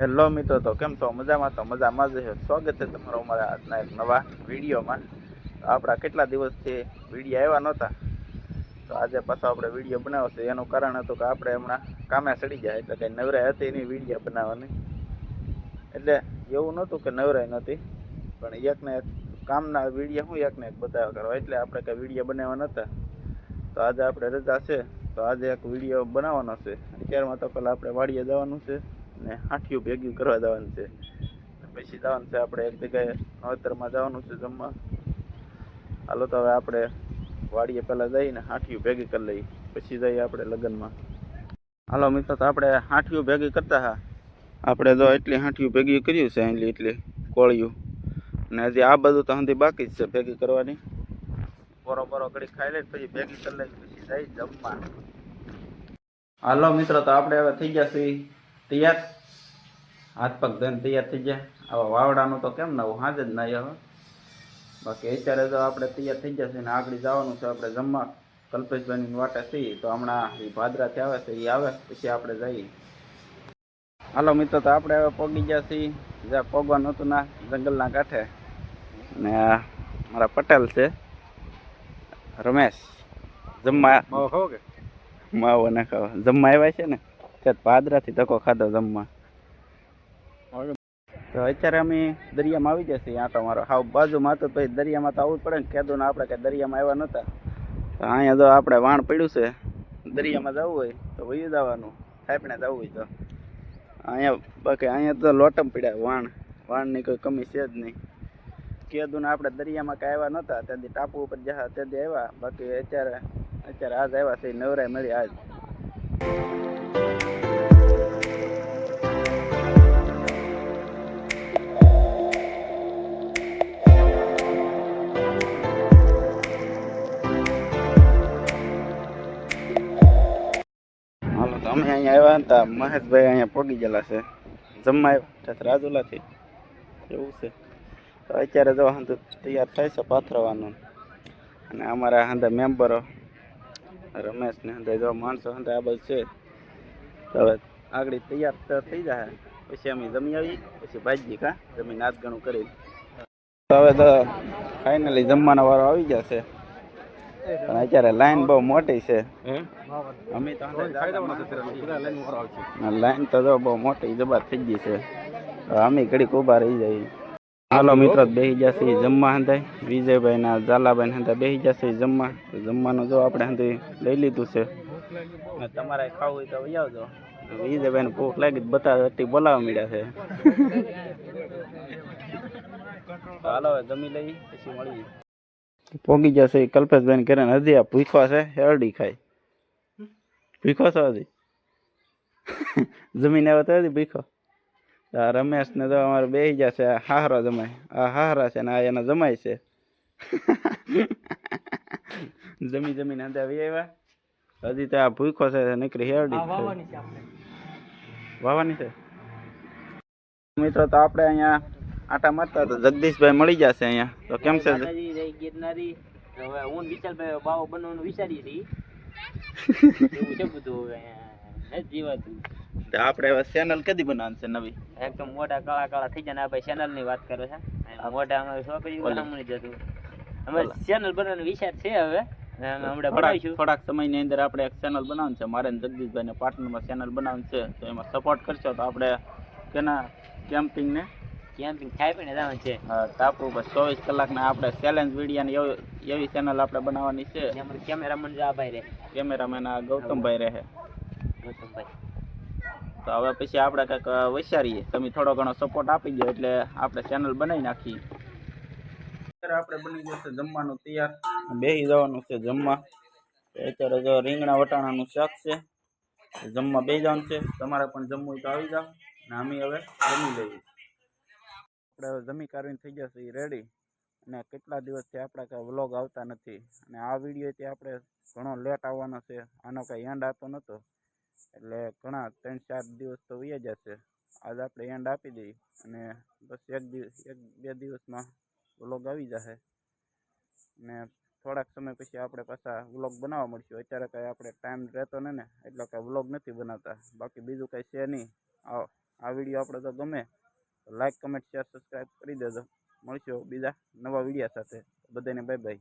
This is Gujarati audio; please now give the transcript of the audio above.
હેલો મિત્રો, તો કેમ છો? મજામાં તો મજામાં જ છે. સ્વાગત છે તમારો અમારા આજના એક નવા વિડીયોમાં. આપણા કેટલા દિવસથી વીડિયો આવ્યા નહોતા. તો આજે પાછો આપણે વીડિયો બનાવ્યો છે એનું કારણ હતું કે આપણે હમણાં કામે ચડી જાય એટલે કંઈ નવરાઈ હતી નહીં વીડિયો બનાવવાની. એટલે એવું નહોતું કે નવરાઈ નહોતી. પણ એકને એક કામના વીડિયો હું એકને એક બતાવ્યા કરવા. એટલે આપણે કંઈ વીડિયો બનાવવા નહોતા. તો આજે આપણે રજા છે. તો આજે એક વીડિયો બનાવવાનો છે. અત્યારમાં તો પહેલાં આપણે વાડીએ જવાનું છે. ને હાંઠિયું ભેગી કરવા જવાનું છે. પછી જવાનું છે આપણે એક જગ્યાએ. નવતરમાં જવાનું છે જમવા. હાલો તો હવે આપણે વાડીએ પહેલાં જઈને હાંઠિયું ભેગી કરી લઈએ. પછી જઈએ આપણે લગ્નમાં. હાલો મિત્રો, તો આપણે હાંઠિયું ભેગી કરતા હા. આપણે તો એટલી હાંઠિયું ભેગી કર્યું છે એટલી એટલી કોળિયું. ને હજી આ બધું તો હજી બાકી જ છે ભેગી કરવાની. બરો બોરો ઘડી ખાઈ લે પછી ભેગી કરી લઈ પછી જઈ જમવા. હાલો મિત્રો, તો આપણે હવે થઈ ગયા છીએ તૈયાર? હાથ પગ ધોઈને તૈયાર થઈ ગયા? આવા વાવડાનું તો કેમ નવું? હાજ જ નહીં હવે. બાકી અત્યારે તો આપણે તૈયાર થઈ ગયા છે ને આગળ જવાનું છે આપણે જમવા. કલ્પેશભાઈની વાટે થઈ તો હમણાં એ ભાદરાથી આવે છે એ આવે પછી આપણે જઈએ. હાલો મિત્રો તો આપણે હવે પગી ગયા છીએ. જ્યાં પગવાનું હતું ના જંગલના કાંઠે. ને મારા પટેલ છે રમેશ. જમવા માવો ના ખાવા. જમવા આવ્યા છે ને? ત્યાં પાદરાથી ધક્કો ખાધો જમવા. તો અત્યારે અમે દરિયામાં આવી જશે તો મારો હાવ બાજુમાં તો પછી દરિયામાં તો આવવું પડે ને. કીધું ને આપણે કે દરિયામાં આવ્યા નહોતા. તો અહીંયા જો આપણે વાણ પડ્યું છે દરિયામાં જવું હોય તો વયું જવાનું થાપણે જવું હોય તો. અહીંયા બાકી અહીંયા તો લોટમ પડ્યા વાણ. વાણની કોઈ કમી છે જ નહીં. કીધું ને આપણે દરિયામાં કાંઈ આવ્યા નહોતા. ત્યાંથી ટાપુ ઉપર જ્યાં ત્યાંથી આવ્યા. બાકી અત્યારે અત્યારે આજ આવ્યા છે નવરાય મળી આજ. અહીંયા આવ્યા હતા મહેશભાઈ અહીંયા પગી ગયેલા છે. જમવા આવ્યા રાજુલાથી. એવું છે. તો અત્યારે જો હંધુ તૈયાર થાય છે પાથરવાનું. અને અમારા હંધા મેમ્બરો, રમેશ ને હંધા, જો માણસો હંધા, આ બધું છે. તો હવે આગળ તૈયાર તો થઈ જાય. પછી અમે જમી આવી પછી ભાજી કા જમી નાચ ઘણું કરી. તો હવે તો ફાઇનલી જમવાનો વારો આવી જશે. પણ અત્યારે લાઈન બહુ મોટી છે. અમે તો લાઈન તો જો બહુ મોટી જબર થઈ ગઈ છે. અમે ઘડીક ઊભા રહી જઈએ. હાલો મિત્રો બેસી જશે જમવા હંધાય. વિજયભાઈ ના ઝાલાભાઈ હંધા બેસી જશે જમવા. જમવાનું જો આપણે હંધી લઈ લીધું છે. તમારે ખાવું હોય તો આવજો. વિજયભાઈ ને ભૂખ લાગી બતા અટી બોલાવવા મળ્યા છે. હાલો જમી લઈ પછી મળીએ. પોગી જશે. કલ્પેશભાઈ ને કરે હજી આ ભૂખવા છે હેરડી ખાય. ભૂખો છો હજી? જમીન આવે તો હજી ભૂખો આ રમેશ ને તો અમારે બેસી જશે આ હાહરો જમાય. આ હાહરા છે ને આ એના જમાય છે. જમી જમીને અંદર આવી આવ્યા. હજી તો આ ભૂખો છે નીકળી હેરડી વાવાની છે? મિત્રો તો આપણે અહીંયા આટા મારતા તો જગદીશભાઈ મળી જશે અહીંયા. તો કેમ છે? આપડે ગિરનારી. હવે હું વિશાલભાઈ બાવો બનવાનું વિચારીએ છીએ. એવું બધું હવે જીવાતું. તો આપણે ચેનલ કદી બનાવશે છે નવી? એકદમ મોટા કાળા કાળા થઈ જાય ને ચેનલની વાત કરે છે. મોટા અમારે છોકરી ઓલી. જતું અમે ચેનલ બનાવવાનો વિચાર છે હવે. થોડાક સમયની અંદર આપણે એક ચેનલ બનાવવાનું છે. મારે જગદીશભાઈ ને પાર્ટનરમાં ચેનલ બનાવવાનું છે. તો એમાં સપોર્ટ કરશો તો આપણે કેના કેમ્પિંગ ને કેમ્પિંગ થાય પણ જવાનું છે. ટાપુ ઉપર ચોવીસ કલાકના આપણે ચેલેન્જ વિડીયાની એવી એવી ચેનલ આપણે બનાવવાની છે. કેમેરામેન જો આ ભાઈ રે કેમેરામેન આ ગૌતમભાઈ રહે. ગૌતમભાઈ. તો હવે પછી આપણે કંઈક વિચારીએ. તમે થોડો ઘણો સપોર્ટ આપી દો એટલે આપણે ચેનલ બનાવી નાખીએ. અત્યારે આપણે બની ગયું છે જમવાનું તૈયાર. બેસી જવાનું છે જમવા. અત્યારે જો રીંગણા વટાણાનું શાક છે જમવા બે જવાનું છે. તમારે પણ જમવું તો આવી જાઓ. ને અમે હવે જમી લઈએ. આપણે જમી કારવીને થઈ જશે એ રેડી અને કેટલા દિવસથી આપણા વ્લોગ આવતા નથી. અને આ વિડીયોથી આપણે ઘણો લેટ આવવાનો છે. આનો કાંઈ એન્ડ આપતો નહોતો એટલે ઘણા ત્રણ ચાર દિવસ તો વહી જશે. આજ આપણે એન્ડ આપી દઈએ. અને બસ એક દિવસ, એક બે દિવસમાં વ્લોગ આવી જશે ને થોડાક સમય પછી આપણે પાછા વ્લોગ બનાવવા મળશું. અત્યારે કાંઈ આપણે ટાઈમ રહેતો ને, એટલે કાંઈ વ્લોગ નથી બનાવતા. બાકી બીજું કાંઈ છે નહીં. આ વીડિયો આપણે તો ગમે. લાઈક કમેન્ટ શેર સબસ્ક્રાઈબ કરી દેજો. મળશું બીજા નવા વિડીયા સાથે. બધાને બાય બાય